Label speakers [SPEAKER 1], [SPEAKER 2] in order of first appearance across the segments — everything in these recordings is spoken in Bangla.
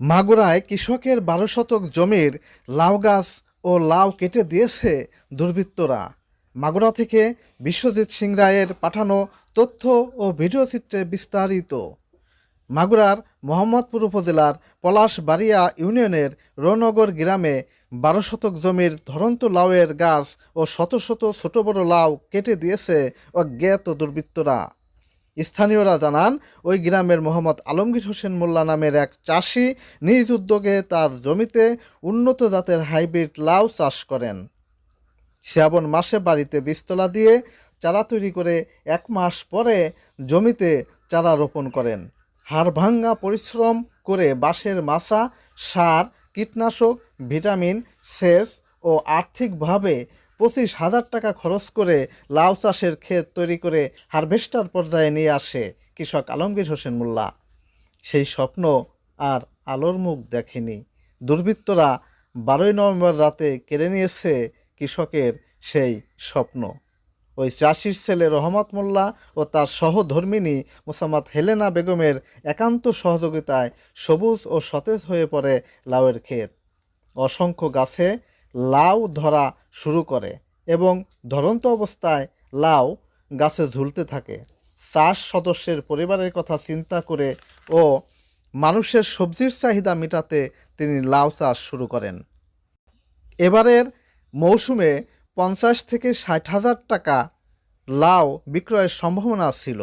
[SPEAKER 1] মাগুরায় কৃষকের বারো শতক জমির লাউ গাছ ও লাউ কেটে দিয়েছে দুর্বৃত্তরা। মাগুরা থেকে বিশ্বজিৎ সিং রায়ের পাঠানো তথ্য ও ভিডিওচিত্রে বিস্তারিত। মাগুরার মোহাম্মদপুর উপজেলার পলাশবাড়িয়া ইউনিয়নের রৌনগর গ্রামে বারো শতক জমির ধরন্ত লাউয়ের গাছ ও শত শত ছোট বড় লাউ কেটে দিয়েছে অজ্ঞাত দুর্বৃত্তরা। স্থানীয়রা জানান, ওই গ্রামের মোহাম্মদ আলমগীর হোসেন মোল্লা নামের এক চাষি নিজ উদ্যোগে তার জমিতে উন্নত জাতের হাইব্রিড লাউ চাষ করেন। শ্রাবণ মাসে বাড়িতে বীজতলা দিয়ে চারা তৈরি করে এক মাস পরে জমিতে চারা রোপণ করেন। হাড়ভাঙ্গা পরিশ্রম করে বাঁশের মাচা, সার, কীটনাশক, ভিটামিন, সেচ ও আর্থিকভাবে পঁচিশ হাজার টাকা খরচ করে লাউ চাষের ক্ষেত তৈরি করে হারভেস্টার পর্যায়ে নিয়ে আসে কৃষক আলমগীর হোসেন মোল্লা। সেই স্বপ্ন আর আলোর মুখ দেখেনি। দুর্বৃত্তরা বারোই নভেম্বর রাতে কেড়ে নিয়েছে কৃষকের সেই স্বপ্ন। ওই চাষির ছেলে রহমত মোল্লা ও তার সহধর্মিনী মোসাম্মদ হেলেনা বেগমের একান্ত সহযোগিতায় সবুজ ও সতেজ হয়ে পড়ে লাউয়ের ক্ষেত। অসংখ্য গাছে লাউ ধরা শুরু করে এবং ধরন্ত অবস্থায় লাউ গাছে ঝুলতে থাকে। চাষ সদস্যের পরিবারের কথা চিন্তা করে ও মানুষের সবজির চাহিদা মেটাতে তিনি লাউ চাষ শুরু করেন। এবারের মৌসুমে পঞ্চাশ থেকে ষাট হাজার টাকা লাউ বিক্রয়ের সম্ভাবনা ছিল।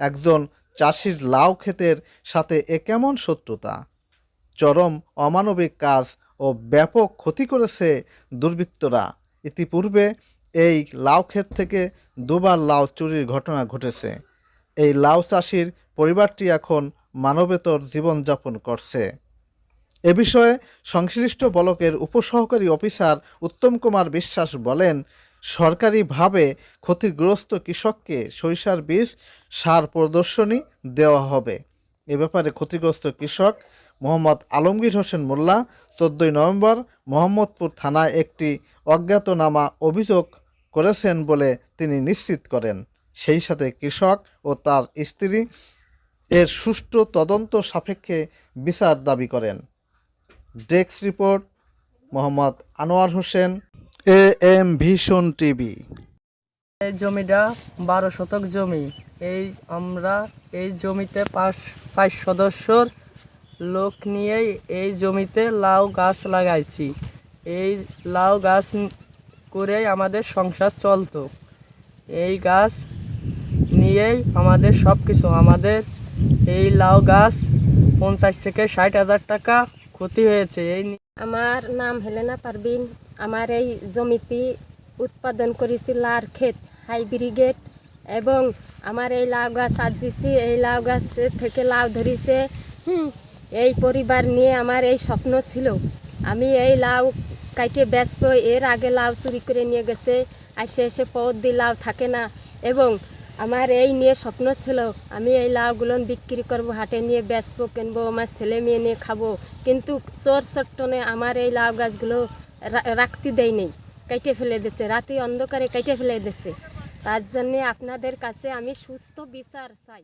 [SPEAKER 1] একজন চাষির লাউ ক্ষেতের সাথে এ কেমন শত্রুতা? চরম অমানবিক কাজ ও ব্যাপক ক্ষতি করেছে দুর্বৃত্তরা। ইতিপূর্বে এই লাউ ক্ষেত থেকে দুবার লাউ চুরির ঘটনা ঘটেছে। এই লাউ চাষির পরিবারটি এখন মানবেতর জীবনযাপন করছে। এ বিষয়ে সংশ্লিষ্ট বলকের উপসহকারী অফিসার উত্তম কুমার বিশ্বাস বলেন, সরকারিভাবে ক্ষতিগ্রস্ত কৃষককে সরিষার বীজ, সার প্রদর্শনী দেওয়া হবে। এ ব্যাপারে ক্ষতিগ্রস্ত কৃষক মোহাম্মদ আলমগীর হোসেন মোল্লা, চোদ্দই নভেম্বর মোহাম্মদপুর থানায় একটি অজ্ঞাতনামা অভিযোগ করেছেন বলে তিনি নিশ্চিত করেন। সেই সাথে কৃষক ও তার স্ত্রী এর সুষ্ঠু তদন্ত সাপেক্ষে বিচার দাবি করেন। Desk report, Mohammad Anwar Hossain A M vision TV.
[SPEAKER 2] এই জমিটা বারো শতক জমি। এই আমরা এই জমিতে পাঁচ, চার সদস্যর লোক নিয়েই এই জমিতে লাউ গাছ লাগাইছি। এই লাউ গাছ করেই আমাদের সংসার চলতো। এই গাছ নিয়েই আমাদের সব কিছু আমাদের এই লাউ গাছ পঞ্চাশ থেকে ষাট হাজার টাকা ক্ষতি হয়েছে। এই
[SPEAKER 3] আমার নাম হেলেনা পারবিন। আমার এই জমিতে উৎপাদন করেছি লার ক্ষেত হাইব্রিগেড এবং আমার এই লাউ গাছ আজিছি এই লাউ গাছ থেকে লাউ ধরিছে। এই পরিবার নিয়ে আমার এই স্বপ্ন ছিল। আমি এই লাউ কাইটে বেচবো এর আগে লাউ চুরি করে নিয়ে গেছে আসে এসে পথ দিয়ে লাউ থাকে না। এবং আমার এই নিয়ে স্বপ্ন ছিল, আমি এই লাউগুলো বিক্রি করব, হাটে নিয়ে বেচবো কিনবো, আমার ছেলে মেয়ে নিয়ে খাব। কিন্তু চোর চট্টনে আমার এই লাউ গাছগুলো রাখতে দেয় নেই কেটে ফেলে দিছে রাতে অন্ধকারে কেটে ফেলে দিছে তার জন্যে আপনাদের কাছে আমি সুস্থ বিচার চাই।